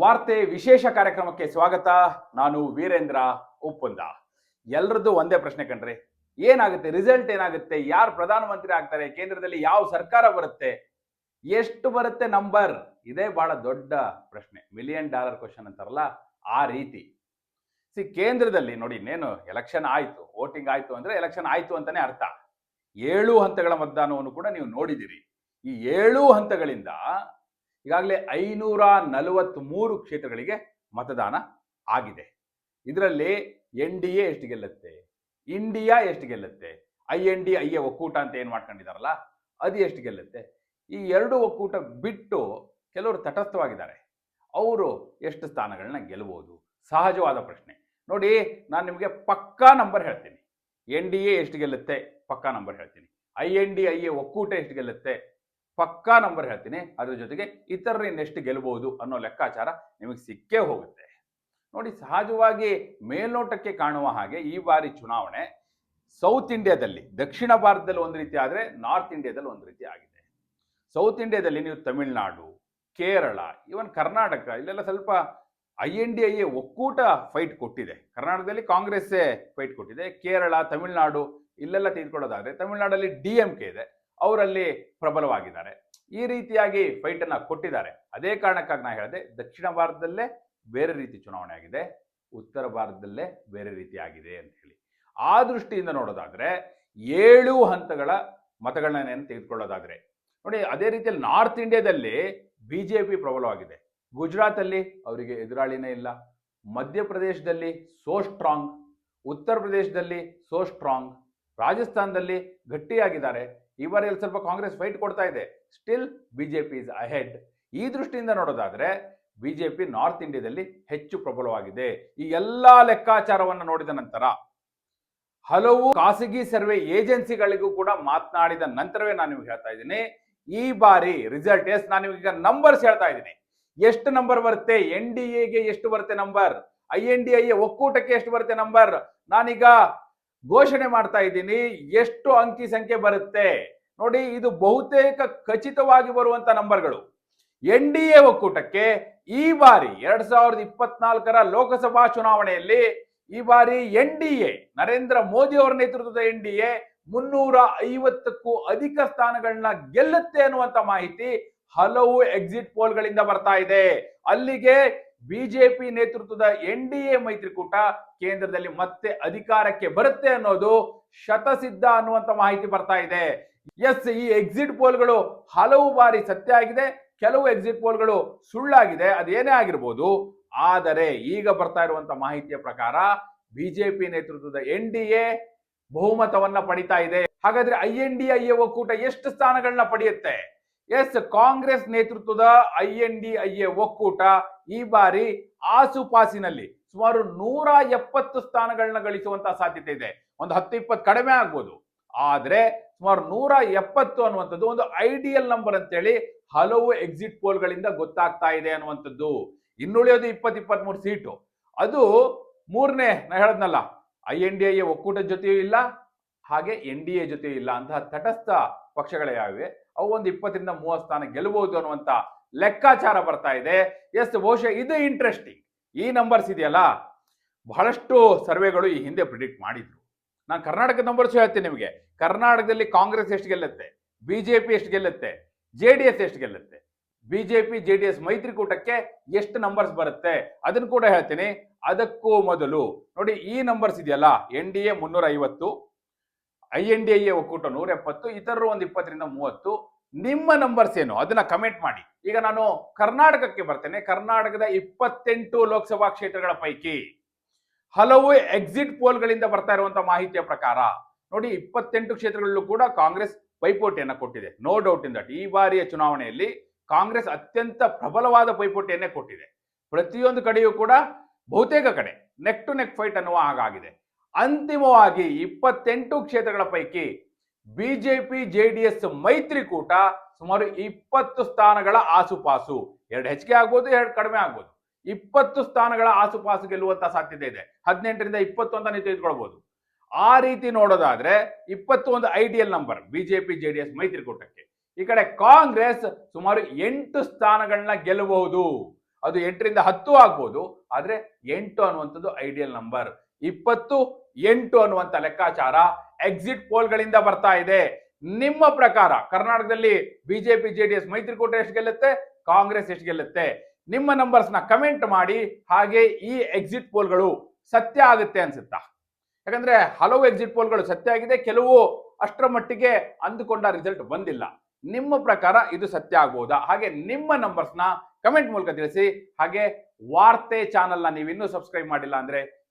ವಾರ್ತೆ ವಿಶೇಷ ಕಾರ್ಯಕ್ರಮಕ್ಕೆ ಸ್ವಾಗತ. ನಾನು ವೀರೇಂದ್ರ ಉಪ್ಪುಂದ. ಎಲ್ರದ್ದು ಒಂದೇ ಪ್ರಶ್ನೆ ಕಣ್ರಿ. ಏನಾಗುತ್ತೆ? ರಿಸಲ್ಟ್ ಏನಾಗುತ್ತೆ? ಯಾರು ಪ್ರಧಾನಮಂತ್ರಿ ಆಗ್ತಾರೆ? ಕೇಂದ್ರದಲ್ಲಿ ಯಾವ ಸರ್ಕಾರ ಬರುತ್ತೆ? ಎಷ್ಟು ಬರುತ್ತೆ ನಂಬರ್ ಇದೇ ಬಹಳ ದೊಡ್ಡ ಪ್ರಶ್ನೆ. ಮಿಲಿಯನ್ ಡಾಲರ್ ಕ್ವಶನ್ ಅಂತಾರಲ್ಲ, ಆ ರೀತಿ. ಸಿ, ಕೇಂದ್ರದಲ್ಲಿ ನೋಡಿ, ಇನ್ನೇನು ಎಲೆಕ್ಷನ್ ಆಯಿತು. ವೋಟಿಂಗ್ ಆಯಿತು ಅಂದ್ರೆ ಎಲೆಕ್ಷನ್ ಆಯಿತು ಅಂತಾನೆ ಅರ್ಥ. ಏಳು ಹಂತಗಳ ಮತದಾನವನ್ನು ಕೂಡ ನೀವು ನೋಡಿದಿರಿ. ಈ ಏಳು ಹಂತಗಳಿಂದ ಈಗಾಗಲೇ ಐನೂರ ನಲವತ್ತ್ಮೂರು ಕ್ಷೇತ್ರಗಳಿಗೆ ಮತದಾನ ಆಗಿದೆ. ಇದರಲ್ಲಿ ಎನ್ ಡಿ ಎ ಎಷ್ಟು ಗೆಲ್ಲುತ್ತೆ? ಇಂಡಿಯಾ ಎಷ್ಟು ಗೆಲ್ಲುತ್ತೆ? I N D, I A ಒಕ್ಕೂಟ ಅಂತ ಏನು ಮಾಡ್ಕೊಂಡಿದಾರಲ್ಲ, ಅದು ಎಷ್ಟು ಗೆಲ್ಲುತ್ತೆ? ಈ ಎರಡು ಒಕ್ಕೂಟ ಬಿಟ್ಟು ಕೆಲವರು ತಟಸ್ಥವಾಗಿದ್ದಾರೆ. ಅವರು ಎಷ್ಟು ಸ್ಥಾನಗಳನ್ನ ಗೆಲ್ಲಬಹುದು ಸಹಜವಾದ ಪ್ರಶ್ನೆ. ನೋಡಿ, ನಾನು ನಿಮಗೆ ಪಕ್ಕಾ ನಂಬರ್ ಹೇಳ್ತೀನಿ. ಎನ್ ಡಿ ಎ ಎಷ್ಟು ಗೆಲ್ಲುತ್ತೆ? ಪಕ್ಕಾ ನಂಬರ್ ಹೇಳ್ತೀನಿ. I N D, I A ಒಕ್ಕೂಟ ಎಷ್ಟು ಗೆಲ್ಲುತ್ತೆ? ಪಕ್ಕಾ ನಂಬರ್ ಹೇಳ್ತೀನಿ. ಅದ್ರ ಜೊತೆಗೆ ಇತರರಿಂದ ಎಷ್ಟು ಗೆಲ್ಲಬಹುದು ಅನ್ನೋ ಲೆಕ್ಕಾಚಾರ ನಿಮಗೆ ಸಿಕ್ಕೇ ಹೋಗುತ್ತೆ. ನೋಡಿ, ಸಹಜವಾಗಿ ಮೇಲ್ನೋಟಕ್ಕೆ ಕಾಣುವ ಹಾಗೆ ಈ ಬಾರಿ ಚುನಾವಣೆ ಸೌತ್ ಇಂಡಿಯಾದಲ್ಲಿ ದಕ್ಷಿಣ ಭಾರತದಲ್ಲಿ ಒಂದು ರೀತಿ ಆದರೆ ನಾರ್ತ್ ಇಂಡಿಯಾದಲ್ಲಿ ಒಂದು ರೀತಿ ಆಗಿದೆ. ಸೌತ್ ಇಂಡಿಯಾದಲ್ಲಿ ನೀವು ತಮಿಳುನಾಡು, ಕೇರಳ ಇವನ್ ಕರ್ನಾಟಕ, ಇಲ್ಲೆಲ್ಲ ಸ್ವಲ್ಪ ಐ ಎನ್ ಡಿ ಐ ಒಕ್ಕೂಟ ಫೈಟ್ ಕೊಟ್ಟಿದೆ. ಕರ್ನಾಟಕದಲ್ಲಿ ಕಾಂಗ್ರೆಸ್ಸೇ ಫೈಟ್ ಕೊಟ್ಟಿದೆ. ಕೇರಳ, ತಮಿಳುನಾಡು, ಇಲ್ಲೆಲ್ಲ ತೆಗೆದುಕೊಳ್ಳೋದಾದ್ರೆ ತಮಿಳುನಾಡಲ್ಲಿ ಡಿ ಎಂ ಕೆ ಇದೆ. ಅವರಲ್ಲಿ ಪ್ರಬಲವಾಗಿದ್ದಾರೆ. ಈ ರೀತಿಯಾಗಿ ಫೈಟ್ ಅನ್ನ ಕೊಟ್ಟಿದ್ದಾರೆ. ಅದೇ ಕಾರಣಕ್ಕಾಗಿ ನಾ ಹೇಳಿದೆ, ದಕ್ಷಿಣ ಭಾರತದಲ್ಲೇ ಬೇರೆ ರೀತಿ ಚುನಾವಣೆ ಆಗಿದೆ, ಉತ್ತರ ಭಾರತದಲ್ಲೇ ಬೇರೆ ರೀತಿ ಆಗಿದೆ ಅಂತ ಹೇಳಿ. ಆ ದೃಷ್ಟಿಯಿಂದ ನೋಡೋದಾದ್ರೆ, ಏಳು ಹಂತಗಳ ಮತಗಳನ್ನ ತೆಗೆದುಕೊಳ್ಳೋದಾದರೆ, ನೋಡಿ ಅದೇ ರೀತಿಯಲ್ಲಿ ನಾರ್ತ್ ಇಂಡಿಯಾದಲ್ಲಿ ಬಿ ಜೆ ಪಿ ಪ್ರಬಲವಾಗಿದೆ. ಗುಜರಾತಲ್ಲಿ ಅವರಿಗೆ ಎದುರಾಳಿನೇ ಇಲ್ಲ. ಮಧ್ಯಪ್ರದೇಶದಲ್ಲಿ ಸೋ ಸ್ಟ್ರಾಂಗ್ ಉತ್ತರ ಪ್ರದೇಶದಲ್ಲಿ ಸೋ ಸ್ಟ್ರಾಂಗ್ ರಾಜಸ್ಥಾನದಲ್ಲಿ ಗಟ್ಟಿಯಾಗಿದ್ದಾರೆ. ಈ ಬಾರಿಯಲ್ಲಿ ಸ್ವಲ್ಪ ಕಾಂಗ್ರೆಸ್ ಫೈಟ್ ಕೊಡ್ತಾ ಇದೆ. ಸ್ಟಿಲ್ ಬಿಜೆಪಿ ಇಸ್ ಅಹೆಡ್ ಈ ದೃಷ್ಟಿಯಿಂದ ನೋಡೋದಾದ್ರೆ ಬಿಜೆಪಿ ನಾರ್ತ್ ಇಂಡಿಯಾದಲ್ಲಿ ಹೆಚ್ಚು ಪ್ರಬಲವಾಗಿದೆ. ಈ ಎಲ್ಲಾ ಲೆಕ್ಕಾಚಾರವನ್ನು ನೋಡಿದ ನಂತರ ಹಲವು ಖಾಸಗಿ ಸರ್ವೆ ಏಜೆನ್ಸಿಗಳಿಗೂ ಕೂಡ ಮಾತನಾಡಿದ ನಂತರವೇ ನಾನು ನಿಮ್ಗೆ ಹೇಳ್ತಾ ಇದ್ದೀನಿ. ಈ ಬಾರಿ ರಿಸಲ್ಟ್ ಎಸ್ ನಾನು ಈಗ ನಂಬರ್ಸ್ ಹೇಳ್ತಾ ಇದ್ದೀನಿ. ಎಷ್ಟು ನಂಬರ್ ಬರುತ್ತೆ? ಎನ್ ಡಿ ಎಗೆ ಎಷ್ಟು ಬರುತ್ತೆ number I N D I ಒಕ್ಕೂಟಕ್ಕೆ ಎಷ್ಟು ಬರುತ್ತೆ ನಂಬರ್ ನಾನೀಗ ಘೋಷಣೆ ಮಾಡ್ತಾ ಇದ್ದೀನಿ, ಎಷ್ಟು ಅಂಕಿ ಸಂಖ್ಯೆ ಬರುತ್ತೆ? ನೋಡಿ, ಇದು ಬಹುತೇಕ ಖಚಿತವಾಗಿ ಬರುವಂತ ನಂಬರ್ಗಳು. ಎನ್ ಡಿ ಎ ಒಕ್ಕೂಟಕ್ಕೆ ಈ ಬಾರಿ ಎರಡ್ ಸಾವಿರದ ಇಪ್ಪತ್ನಾಲ್ಕರ ಲೋಕಸಭಾ ಚುನಾವಣೆಯಲ್ಲಿ ಈ ಬಾರಿ N D A, Narendra Modi ಅವರ ನೇತೃತ್ವದ ಎನ್ ಡಿ ಎ ಮುನ್ನೂರ ಐವತ್ತಕ್ಕೂ ಅಧಿಕ ಸ್ಥಾನಗಳನ್ನ ಗೆಲ್ಲುತ್ತೆ ಅನ್ನುವಂತ ಮಾಹಿತಿ ಹಲವು ಎಕ್ಸಿಟ್ ಪೋಲ್ಗಳಿಂದ ಬರ್ತಾ ಇದೆ. ಅಲ್ಲಿಗೆ ಬಿಜೆಪಿ ನೇತೃತ್ವದ ಎನ್ ಡಿ ಎ ಮೈತ್ರಿಕೂಟ ಕೇಂದ್ರದಲ್ಲಿ ಮತ್ತೆ ಅಧಿಕಾರಕ್ಕೆ ಬರುತ್ತೆ ಅನ್ನೋದು ಶತಸಿದ್ಧ ಅನ್ನುವಂತ ಮಾಹಿತಿ ಬರ್ತಾ ಇದೆ. ಎಸ್, ಈ ಎಕ್ಸಿಟ್ ಪೋಲ್ಗಳು ಹಲವು ಬಾರಿ ಸತ್ಯ ಆಗಿದೆ, ಕೆಲವು ಎಕ್ಸಿಟ್ ಪೋಲ್ಗಳು ಸುಳ್ಳಾಗಿದೆ ಅದೇನೇ ಆಗಿರ್ಬೋದು. ಆದರೆ ಈಗ ಬರ್ತಾ ಇರುವಂತ ಮಾಹಿತಿಯ ಪ್ರಕಾರ ಬಿಜೆಪಿ ನೇತೃತ್ವದ ಎನ್ ಡಿ ಎ ಬಹುಮತವನ್ನ ಪಡಿತಾ ಇದೆ. ಹಾಗಾದ್ರೆ ಐ ಎನ್ ಡಿ ಐ ಒಕ್ಕೂಟ ಎಷ್ಟು ಸ್ಥಾನಗಳನ್ನ ಪಡೆಯುತ್ತೆ? ಎಸ್, ಕಾಂಗ್ರೆಸ್ ನೇತೃತ್ವದ I N D I A ಒಕ್ಕೂಟ ಈ ಬಾರಿ ಆಸುಪಾಸಿನಲ್ಲಿ ಸುಮಾರು ನೂರ ಎಪ್ಪತ್ತು ಸ್ಥಾನಗಳನ್ನ ಗಳಿಸುವಂತ ಸಾಧ್ಯತೆ ಇದೆ. ಒಂದು ಹತ್ತು, ಇಪ್ಪತ್ತು ಕಡಿಮೆ ಆಗ್ಬೋದು. ಆದ್ರೆ ಸುಮಾರು ನೂರ ಎಪ್ಪತ್ತು ಅನ್ನುವಂಥದ್ದು ಒಂದು ಐಡಿಯಲ್ ನಂಬರ್ ಅಂತೇಳಿ ಹಲವು ಎಕ್ಸಿಟ್ ಪೋಲ್ಗಳಿಂದ ಗೊತ್ತಾಗ್ತಾ ಇದೆ ಅನ್ನುವಂಥದ್ದು. ಇನ್ನುಳಿಯೋದು ಇಪ್ಪತ್ ಇಪ್ಪತ್ತ್ ಮೂರು ಸೀಟು. ಅದು ಮೂರನೇ, ನಾ ಹೇಳದ್ನಲ್ಲ, ಐ ಎನ್ ಡಿ ಐ ಒಕ್ಕೂಟದ ಜೊತೆಯೂ ಇಲ್ಲ, ಹಾಗೆ ಎನ್ ಡಿ ಎ ಜೊತೆಯೂ ಇಲ್ಲ ಅಂತಹ ತಟಸ್ಥ ಪಕ್ಷಗಳೇ ಯಾವಿವೆ ಅವು ಒಂದು ಇಪ್ಪತ್ತರಿಂದ ಮೂವತ್ತು ಸ್ಥಾನ ಗೆಲ್ಲಬಹುದು ಅನ್ನುವಂಥ ಲೆಕ್ಕಾಚಾರ ಬರ್ತಾ ಇದೆ. ಎಸ್, ಬಹುಶಃ ಇದು ಇಂಟ್ರೆಸ್ಟಿಂಗ್ ಈ ನಂಬರ್ಸ್ ಇದೆಯಲ್ಲ? ಬಹಳಷ್ಟು ಸರ್ವೆಗಳು ಈ ಹಿಂದೆ ಪ್ರಿಡಿಕ್ಟ್ ಮಾಡಿದ್ರು. ನಾನು ಕರ್ನಾಟಕದ ನಂಬರ್ಸ್ ಹೇಳ್ತೀನಿ ನಿಮಗೆ. ಕರ್ನಾಟಕದಲ್ಲಿ ಕಾಂಗ್ರೆಸ್ ಎಷ್ಟು ಗೆಲ್ಲುತ್ತೆ? ಬಿಜೆಪಿ ಎಷ್ಟು ಗೆಲ್ಲುತ್ತೆ? ಜೆ ಡಿ ಎಸ್ ಎಷ್ಟು ಗೆಲ್ಲುತ್ತೆ? ಬಿಜೆಪಿ, ಜೆ ಡಿ ಎಸ್ ಮೈತ್ರಿಕೂಟಕ್ಕೆ ಎಷ್ಟು ನಂಬರ್ಸ್ ಬರುತ್ತೆ? ಅದನ್ನು ಕೂಡ ಹೇಳ್ತೀನಿ. ಅದಕ್ಕೂ ಮೊದಲು ನೋಡಿ ಈ ನಂಬರ್ಸ್ ಇದೆಯಲ್ಲ? ಎನ್ ಡಿ ಎ ಮುನ್ನೂರ ಐವತ್ತು ಐ ಎನ್ ಡಿ ಎ ಒಕ್ಕೂಟ ನೂರ ಎಪ್ಪತ್ತು ಇತರರು ಒಂದು ಇಪ್ಪತ್ತರಿಂದ ಮೂವತ್ತು ನಿಮ್ಮ ನಂಬರ್ಸ್ ಏನು? ಅದನ್ನ ಕಮೆಂಟ್ ಮಾಡಿ. ಈಗ ನಾನು ಕರ್ನಾಟಕಕ್ಕೆ ಬರ್ತೇನೆ. ಕರ್ನಾಟಕದ ಇಪ್ಪತ್ತೆಂಟು ಲೋಕಸಭಾ ಕ್ಷೇತ್ರಗಳ ಪೈಕಿ ಹಲವು ಎಕ್ಸಿಟ್ ಪೋಲ್ಗಳಿಂದ ಬರ್ತಾ ಇರುವಂತಹ ಮಾಹಿತಿಯ ಪ್ರಕಾರ ನೋಡಿ ಇಪ್ಪತ್ತೆಂಟು ಕ್ಷೇತ್ರಗಳಲ್ಲೂ ಕೂಡ ಕಾಂಗ್ರೆಸ್ ಪೈಪೋಟಿಯನ್ನು ಕೊಟ್ಟಿದೆ. ನೋ ಡೌಟ್ ಇನ್ ದಟ್ ಈ ಬಾರಿಯ ಚುನಾವಣೆಯಲ್ಲಿ ಕಾಂಗ್ರೆಸ್ ಅತ್ಯಂತ ಪ್ರಬಲವಾದ ಪೈಪೋಟಿಯನ್ನೇ ಕೊಟ್ಟಿದೆ. ಪ್ರತಿಯೊಂದು ಕಡೆಯೂ ಕೂಡ ಬಹುತೇಕ ಕಡೆ ನೆಕ್ ಟು ನೆಕ್ ಫೈಟ್ ಅನ್ನುವ ಹಾಗಾಗಿದೆ. ಅಂತಿಮವಾಗಿ ಇಪ್ಪತ್ತೆಂಟು ಕ್ಷೇತ್ರಗಳ ಪೈಕಿ ಬಿಜೆಪಿ ಎಸ್ ಮೈತ್ರಿಕೂಟ ಸುಮಾರು ಇಪ್ಪತ್ತು ಸ್ಥಾನಗಳ ಆಸುಪಾಸು. ಎರಡು ಹೆಚ್ಚಿಗೆ ಆಗ್ಬೋದು, ಎರಡು ಕಡಿಮೆ ಆಗ್ಬೋದು. ಇಪ್ಪತ್ತು ಸ್ಥಾನಗಳ ಆಸುಪಾಸು ಗೆಲ್ಲುವಂತ ಸಾಧ್ಯತೆ ಇದೆ. ಹದಿನೆಂಟರಿಂದ ಇಪ್ಪತ್ತು ಅಂತ ನೀವು ತೆಗೆದುಕೊಳ್ಬಹುದು ಆ ರೀತಿ ನೋಡೋದಾದ್ರೆ ಇಪ್ಪತ್ತು ಒಂದು ಐಡಿಯಲ್ ನಂಬರ್ ಬಿಜೆಪಿ ಎಸ್ ಮೈತ್ರಿಕೂಟಕ್ಕೆ. ಈ ಕಡೆ ಕಾಂಗ್ರೆಸ್ ಸುಮಾರು ಎಂಟು ಸ್ಥಾನಗಳನ್ನ ಗೆಲ್ಲಬಹುದು. ಅದು ಎಂಟರಿಂದ ಹತ್ತು ಆಗ್ಬೋದು. ಆದ್ರೆ ಎಂಟು ಅನ್ನುವಂಥದ್ದು ಐಡಿಯಲ್ ನಂಬರ್. ಇಪ್ಪತ್ತು ಎಂಟು ಅನ್ನುವಂತ ಲೆಕ್ಕಾಚಾರ ಎಕ್ಸಿಟ್ ಪೋಲ್ಗಳಿಂದ ಬರ್ತಾ ಇದೆ. ನಿಮ್ಮ ಪ್ರಕಾರ ಕರ್ನಾಟಕದಲ್ಲಿ ಬಿಜೆಪಿ ಜೆಡಿಎಸ್ ಮೈತ್ರಿಕೂಟ ಎಷ್ಟು ಗೆಲ್ಲುತ್ತೆ? ಕಾಂಗ್ರೆಸ್ ಎಷ್ಟು ಗೆಲ್ಲುತ್ತೆ? ನಿಮ್ಮ ನಂಬರ್ಸ್ನ ಕಮೆಂಟ್ ಮಾಡಿ, ಹಾಗೆ ಈ ಎಕ್ಸಿಟ್ ಪೋಲ್ಗಳು ಸತ್ಯ ಆಗುತ್ತೆ ಅನ್ಸುತ್ತಾ? ಯಾಕಂದ್ರೆ ಹಲವು ಎಕ್ಸಿಟ್ ಪೋಲ್ಗಳು ಸತ್ಯ ಆಗಿದೆ, ಕೆಲವು ಅಷ್ಟರ ಮಟ್ಟಿಗೆ ಅಂದುಕೊಂಡ ರಿಸಲ್ಟ್ ಬಂದಿಲ್ಲ. ನಿಮ್ಮ ಪ್ರಕಾರ ಇದು ಸತ್ಯ ಆಗ್ಬೋದಾ? ಹಾಗೆ ನಿಮ್ಮ ನಂಬರ್ಸ್ನ ಕಮೆಂಟ್ ಮೂಲಕ ತಿಳಿಸಿ, ಹಾಗೆ ವಾರ್ತೆ ಚಾನೆಲ್ನ ನೀವು ಇನ್ನೂ ಸಬ್ಸ್ಕ್ರೈಬ್ ಮಾಡಿಲ್ಲ ಅಂದ್ರೆ